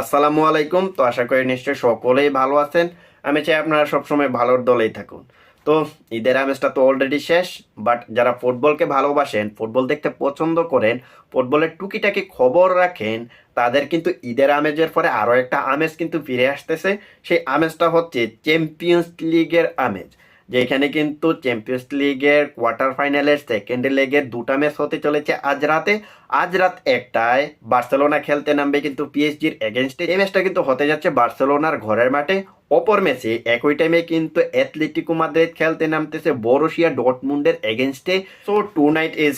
আসসালামু আলাইকুম। তো আশা করি নিশ্চয়ই সকলেই ভালো আছেন। আমি চাই আপনারা সবসময় ভালোর দলেই থাকুন। তো ঈদের আমেজটা তো অলরেডি শেষ বাট যারা ফুটবলকে ভালোবাসেন, ফুটবল দেখতে পছন্দ করেন, ফুটবলের টুকিটাকি খবর রাখেন, তাদের কিন্তু ঈদের আমেজের পরে আরও একটা আমেজ কিন্তু ফিরে আসতেছে। সেই আমেজটা হচ্ছে চ্যাম্পিয়ন্স লিগের আমেজ। যেখানে কিন্তু চ্যাম্পিয়ন্স লিগের কোয়ার্টার ফাইনালের সেকেন্ড লেগের দুটা ম্যাচ হতে চলেছে আজ রাতে। আজ রাত একটায় বার্সেলোনা খেলতে নামবে কিন্তু পিএসজির এগেনস্টে এই ম্যাচটা কিন্তু হতে যাচ্ছে বার্সেলোনার ঘরের মাঠে। অপর ম্যাচে একই টাইমে কিন্তু অ্যাথলেটিকো মাদ্রিদ খেলতে নামতেছে বরুশিয়া ডটমুন্ডের এগেনস্টে so tonight is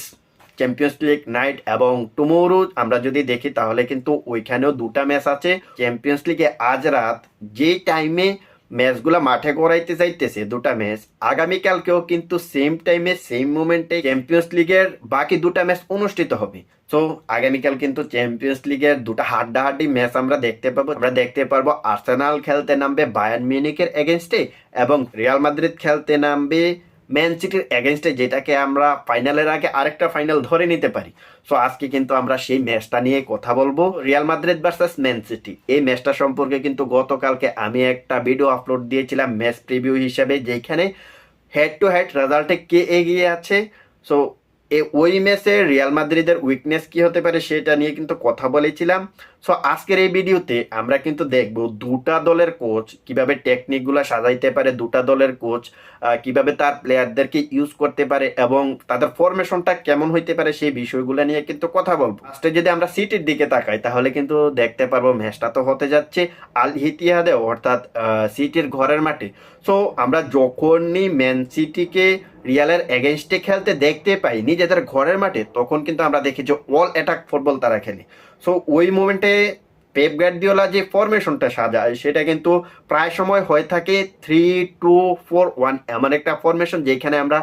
Champions League night এবং টুমোরো আমরা যদি দেখি তাহলে কিন্তু ওইখানেও দুটা ম্যাচ আছে। চ্যাম্পিয়ন্স লিগে আজ রাত যে টাইমে ম্যাচগুলো মাঠে করাইতে চাইতেছে দুটা ম্যাচ। আগামীকালকেও কিন্তু সেম টাইমে সেম মুমেন্টে চ্যাম্পিয়ন্স লিগের বাকি দুটা ম্যাচ অনুষ্ঠিত হবে। সো আগামীকাল কিন্তু চ্যাম্পিয়ন্স লিগের দুটা হাড্ডাহাড্ডি ম্যাচ আমরা দেখতে পাবো। আমরা দেখতে পারব আর্সেনাল খেলতে নামবে বায়ান মিউনিকের এগেনস্টে এবং রিয়াল মাদ্রিদ খেলতে নামবে ম্যান সিটির এগেনস্টে যেটাকে আমরা ফাইনালের আগে আরেকটা ফাইনাল ধরে নিতে পারি। সো আজকে কিন্তু আমরা সেই ম্যাচটা নিয়ে কথা বলব। Real Madrid versus Man City এই ম্যাচটা সম্পর্কে কিন্তু গতকালকে আমি একটা ভিডিও আপলোড দিয়েছিলাম ম্যাচ প্রিভিউ হিসেবে যেখানে হেড টু হেড রেজাল্টে কে এগিয়ে আছে। সো এ ওই ম্যাচে রিয়াল মাদ্রিদের উইকনেস কি হতে পারে সেটা নিয়ে কিন্তু কথা বলেছিলাম। সো আজকের এই ভিডিওতে আমরা কিন্তু দেখব দুটা দলের কোচ কীভাবে টেকনিকগুলো সাজাইতে পারে, দুটা দলের কোচ কীভাবে তার প্লেয়ারদেরকে ইউজ করতে পারে এবং তাদের ফরমেশনটা কেমন হইতে পারে সেই বিষয়গুলো নিয়ে কিন্তু কথা বলব। ফার্স্টে যদি আমরা সিটির দিকে তাকাই, তাহলে কিন্তু দেখতে পারব ম্যাচটা তো হতে যাচ্ছে আল হিতিয়াদে, অর্থাৎ সিটির ঘরের মাঠে। সো আমরা যখনই ম্যান সিটিকে রিয়ালের এগেনস্টে খেলতে দেখতে পাই নিজেদের ঘরের মাঠে, তখন কিন্তু আমরা দেখি যে অল অ্যাটাক ফুটবল তারা খেলে। সো ওই মোমেন্টে পেপ গার্দিওলা যে ফরমেশনটা সাজায়, সেটা কিন্তু প্রায় সময় হয়ে থাকে থ্রি টু ফোর ওয়ান এমন একটা ফরমেশন যেখানে আমরা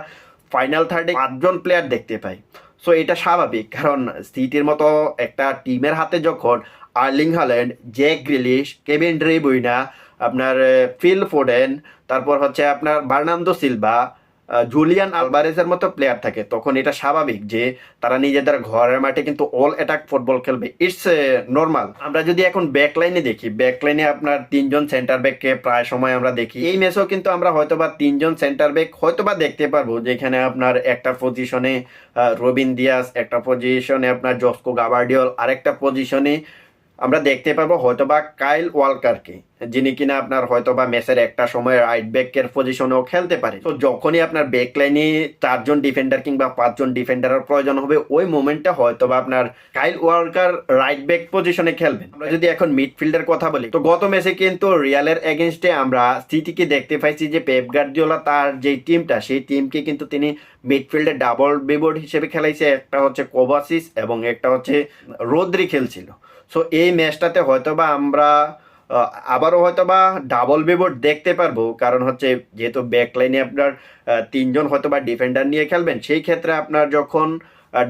ফাইনাল থার্ডে পাঁচজন প্লেয়ার দেখতে পাই। সো এটা স্বাভাবিক, কারণ সিটির মতো একটা টিমের হাতে যখন Erling Haaland Jack Grealish Kevin De Bruyne আপনার ফিল ফোডেন তারপর হচ্ছে আপনার বার্নান্দো সিলভা জুলিয়ান আলবারেজের মতো প্লেয়ার থাকে, তখন এটা স্বাভাবিক যে তারা নিজেদের ঘরের মাঠে কিন্তু অল অ্যাটাক ফুটবল খেলবে। ইটস নর্মাল আমরা যদি এখন ব্যাক লাইনে দেখি ব্যাক লাইনে আপনার তিনজন সেন্টার ব্যাককে প্রায় সময় আমরা দেখি, এই ম্যাচেও কিন্তু আমরা হয়তোবা তিনজন সেন্টার ব্যাক হয়তোবা দেখতে পারব, যেখানে আপনার একটা পজিশনে রবিন দিয়াস, একটা পজিশনে আপনার জস্কো গাবার্ডিওল আরেকটা পজিশনে আমরা দেখতে পারব হয়তোবা কাইল ওয়ালকারকে, যিনি কিনা আপনার হয়তোবা ম্যাচের একটা সময় রাইট ব্যাকের পজিশনেও খেলতে পারে। তো যখনই আপনার ব্যাক লাইনে চারজন ডিফেন্ডার কিংবা পাঁচজন ডিফেন্ডারের প্রয়োজন হবে, ওই মোমেন্টে হয়তোবা আপনার কাইল ওয়ালকার রাইট ব্যাক পজিশনে খেলবেন। আমরা যদি এখন মিডফিল্ডের কথা বলি, তো গত ম্যাচে কিন্তু রিয়ালের এগেনস্টে আমরা সিটিকে দেখতে পাইছি যে পেপ গার্দিওলা তার যে টিমটা সেই টিমকে কিন্তু তিনি মিডফিল্ডে ডাবল বিবোর্ড হিসেবে খেলাইছে। একটা হচ্ছে কোভাসিস এবং একটা হচ্ছে রোদ্রি খেলছিল। সো এই ম্যাচটাতে হয়তোবা আমরা আবারও হয়তোবা ডাবল বিবোর্ড দেখতে পারব। কারণ হচ্ছে, যেহেতু ব্যাক লাইনে আপনার তিনজন হয়তোবা ডিফেন্ডার নিয়ে খেলবেন, সেই ক্ষেত্রে আপনার যখন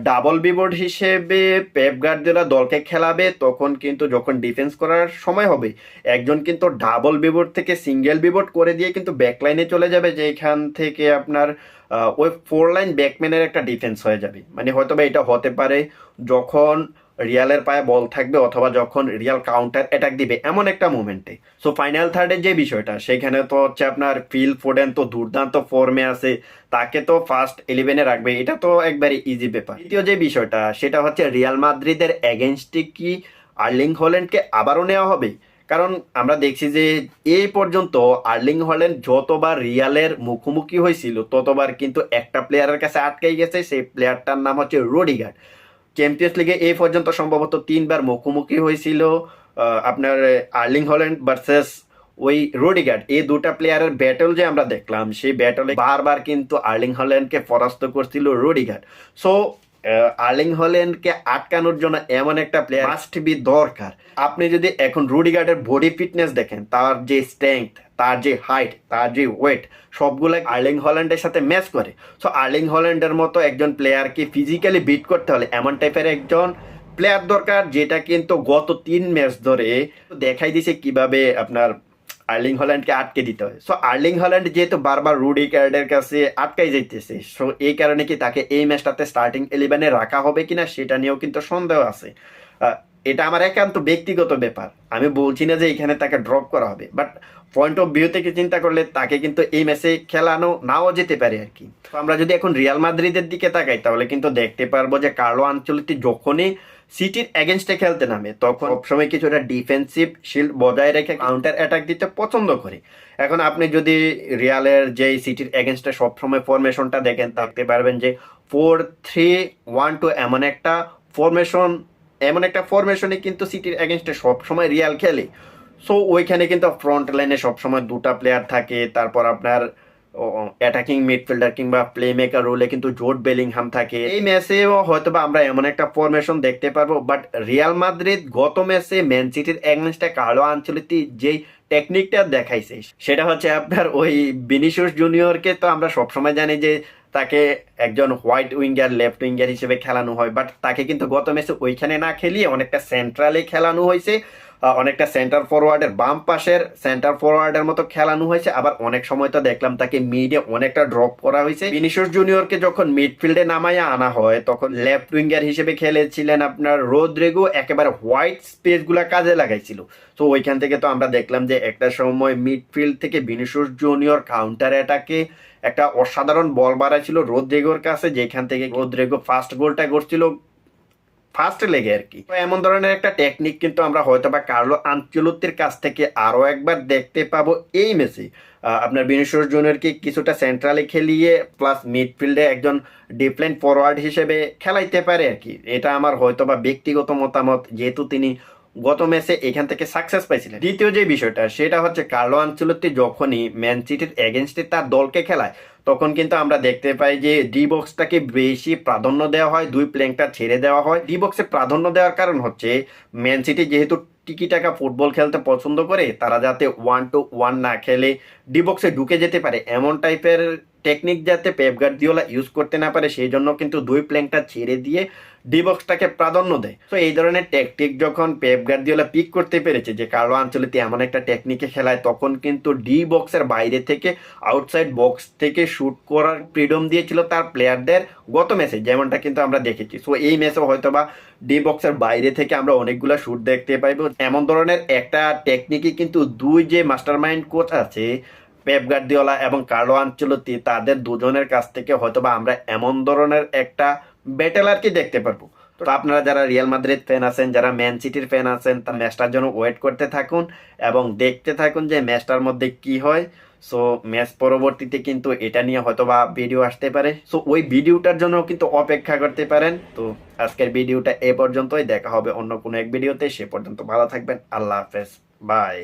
ডাবল বিবোর্ড হিসেবে পেপ গার্দিওলা দলকে খেলাবে, তখন কিন্তু যখন ডিফেন্স করার সময় হবে, একজন কিন্তু ডাবল বিবোর্ড থেকে সিঙ্গেল বিবোর্ড করে দিয়ে কিন্তু ব্যাক লাইনে চলে যাবে, যেখান থেকে আপনার ওই ফোর লাইন ব্যাকম্যানের একটা ডিফেন্স হয়ে যাবে। মানে হয়তোবা এটা হতে পারে যখন রিয়ালের পায়ে বল থাকবে অথবা যখন রিয়াল কাউন্টার অ্যাটাক দিবে, এমন একটা মুভমেন্টে সো ফাইনাল থার্ডের যে বিষয়টা, সেখানে তো হচ্ছে আপনার ফিল ফোডেন তো দুর্দান্ত ফর্মে আছে, তাকে তো ফার্স্ট ইলেভেনে রাখবে, এটা তো একবারে ইজি ব্যাপার। দ্বিতীয় যে বিষয়টা, সেটা হচ্ছে রিয়াল মাদ্রিদের এগেনস্টে কি আর্লিং হল্যান্ডকে আবারও নেওয়া হবে? কারণ আমরা দেখছি যে এই পর্যন্ত আর্লিং হল্যান্ড যতবার রিয়ালের মুখোমুখি হয়েছিল, ততবার কিন্তু একটা প্লেয়ারের কাছে আটকে গেছে, সেই প্লেয়ারটার নাম হচ্ছে রোডিগার্ড। চ্যাম্পিয়ন্স লিগে এ পর্যন্ত সম্ভবত তিনবার মুখোমুখি হয়েছিল আপনার আর্লিং হল্যান্ড ভার্সেস ওই রোডিগার্ড। এই দুটা প্লেয়ারের ব্যাটল যে আমরা দেখলাম, সেই ব্যাটলে বারবার কিন্তু আর্লিং হল্যান্ডকে পরাস্ত করছিল রোডিগার্ড। সো আর্লিং হল্যান্ডকে আটকানোর জন্য এমন একটা প্লেয়ার মাস্ট বি দরকার। আপনি যদি এখন রুডিগার্ডের বডি ফিটনেস দেখেন, তার যে স্ট্রেংথ তার যে হাইট তার যে ওয়েট সবগুলো আর্লিং হল্যান্ডের সাথে ম্যাচ করে। সো আর্লিং হল্যান্ডের মতো একজন প্লেয়ারকে ফিজিক্যালি বিট করতে হলে এমন টাইপের একজন প্লেয়ার দরকার, যেটা কিন্তু গত তিন ম্যাচ ধরে দেখাই দিছে কীভাবে আপনার আর্লিং হল্যান্ডকে আটকে দিতে হয়। সো আর্লিং হল্যান্ড যেহেতু বারবার রুডি ক্যারেডের কাছে আটকাই যাইতেছে সো এই কারণে কি তাকে এই ম্যাচটাতে স্টার্টিং ইলেভেনে রাখা হবে কিনা সেটা নিয়েও কিন্তু সন্দেহ আছে। এটা আমার একান্ত ব্যক্তিগত ব্যাপার। আমি বলছি না যে এখানে তাকে ড্রপ করা হবে বাট পয়েন্ট অফ ভিউ থেকে চিন্তা করলে তাকে কিন্তু এই ম্যাচে খেলানো নাও যেতে পারে আর কি। তো আমরা যদি এখন রিয়াল মাদ্রিদের দিকে তাকাই, তাহলে কিন্তু দেখতে পারব যে কার্লো আঞ্চলিক যখনই সিটির এগেনস্টে খেলতে নামে। তখন সবসময় কিছুটা ডিফেন্সিভ শিল্ড বজায় রেখে কাউন্টার অ্যাটাক দিতে পছন্দ করে। এখন আপনি যদি রিয়ালের যে সিটির এগেনস্টে সবসময় ফরমেশনটা দেখেন থাকতে পারবেন যে ফোর থ্রি ওয়ান টু এমন একটা ফরমেশন এমন একটা ফরমেশনে কিন্তু সিটির এগেনস্টে সবসময় রিয়াল খেলে। সো ওইখানে কিন্তু ফ্রন্ট লাইনে সবসময় দুটা প্লেয়ার থাকে তারপর আপনার অ্যাটাকিং মিডফিল্ডার কিংবা প্লে মেকার রোলে কিন্তু জোট বেলিংহাম থাকে। এই ম্যাচেও হয়তো বা আমরা এমন একটা ফরমেশন দেখতে পারব বাট রিয়াল মাদ্রিদ গত ম্যাচে ম্যান সিটির এগেনস্টে কার্লো আঞ্চলিক যেই টেকনিকটা দেখাইছে, সেটা হচ্ছে আপনার ওই বিনিশিয়াস জুনিয়রকে তো আমরা সবসময় জানি যে তাকে একজন হোয়াইট উইঙ্গার লেফট উইঙ্গার হিসেবে খেলানো হয় বাট তাকে কিন্তু গত ম্যাচে ওইখানে না খেলিয়ে অনেকটা সেন্ট্রালে খেলানো হয়েছে। অনেকটা সেন্টার ফরওয়ার্ডের বাম পাশের সেন্টার ফরওয়ার্ডের মতো খেলানো হয়েছে। আবার অনেক সময় তো দেখলাম তাকে মিডে অনেকটা ড্রপ করা হয়েছে। ভিনিসিয়াস জুনিয়রকে যখন মিডফিল্ডে নামাইয়া আনা হয়, তখন লেফট উইঙ্গার হিসেবে খেলেছিলেন আপনার রোদ্রেগো একেবারে হোয়াইট স্পেসগুলা কাজে লাগাইছিল। তো ওইখান থেকে তো আমরা দেখলাম যে একটা সময় মিডফিল্ড থেকে ভিনিসিয়াস জুনিয়র কাউন্টার অ্যাটাকে একটা অসাধারণ বল বাড়াইছিল রোদ্রেগোর কাছে, যেখান থেকে রোদ্রেগো ফার্স্ট গোলটা করছিল ফার্স্ট লেগে আর কি এমন ধরনের একটা টেকনিক কিন্তু আমরা হয়তো বা কার্লো আঞ্চলতির কাছ থেকে আরও একবার দেখতে পাবো এই মেসি। আপনার বিনেশ্বর জুনিয়রকে কিছুটা সেন্ট্রালে খেলিয়ে প্লাস মিডফিল্ডে একজন ডিপ্লেন ফরওয়ার্ড হিসেবে খেলাইতে পারে আর কি এটা আমার হয়তো বা ব্যক্তিগত মতামত, যেহেতু তিনি গত ম্যাচে এখান থেকে সাকসেস পাইছিলেন। দ্বিতীয় যে বিষয়টা, সেটা হচ্ছে কার্লো আঞ্চলতি যখনই ম্যান সিটির এগেনস্টে তার দলকে খেলায়, তখন কিন্তু আমরা দেখতে পাই যে ডি বক্সটাকে বেশি প্রাধান্য দেওয়া হয়, দুই প্লেনটা ছেড়ে দেওয়া হয়। ডি বক্সে প্রাধান্য দেওয়ার কারণ হচ্ছে ম্যান সিটি যেহেতু টিকি টাকা ফুটবল খেলতে পছন্দ করে, তারা যাতে ওয়ান টু ওয়ান না খেলে ডি বক্সে ঢুকে যেতে পারে, এমন টাইপের টেকনিক যাতে পেপ গার্দিওলা ইউজ করতে না পারে সেই জন্য কিন্তু দুই প্লেনটা ছেড়ে দিয়ে ডি বক্সটাকে প্রাধান্য দেয়। তো এই ধরনের টেকনিক যখন পেপ গার্দিওলা পিক করতে পেরেছে, যে কার্লো আঞ্চলিতে এমন একটা টেকনিকে খেলায়, তখন কিন্তু ডি বক্সের বাইরে থেকে আউটসাইড বক্স থেকে শুট করার ফ্রিডম দিয়েছিল তার প্লেয়ারদের গত ম্যাচে যেমনটা কিন্তু আমরা দেখেছি। সো এই ম্যাচে হয়তো বা ডি বক্সের বাইরে থেকে আমরা অনেকগুলো শুট দেখতে পাইবো। এমন ধরনের একটা টেকনিকই কিন্তু দুই যে মাস্টার মাইন্ড কোচ আছে পেপ গার্দিওলা এবং কার্লো আঞ্চলতি তাদের দুজনের কাছ থেকে হয়তোবা আমরা এমন ধরনের একটা ব্যাটেল আর কি দেখতে পারব। তো আপনারা যারা রিয়াল মাদ্রিদ ফ্যান আছেন, যারা ম্যান সিটির ফ্যান আছেন, তার ম্যাচটার জন্য ওয়েট করতে থাকুন এবং দেখতে থাকুন যে ম্যাচটার মধ্যে কি হয়। সো ম্যাচ পরবর্তীতে কিন্তু এটা নিয়ে হয়তোবা ভিডিও আসতে পারে। সো ওই ভিডিওটার জন্য কিন্তু অপেক্ষা করতে পারেন। তো, আজকের ভিডিওটা এ পর্যন্তই। দেখা হবে অন্য কোনো এক ভিডিওতে সে পর্যন্ত ভালো থাকবেন। আল্লাহ হাফেজ। বাই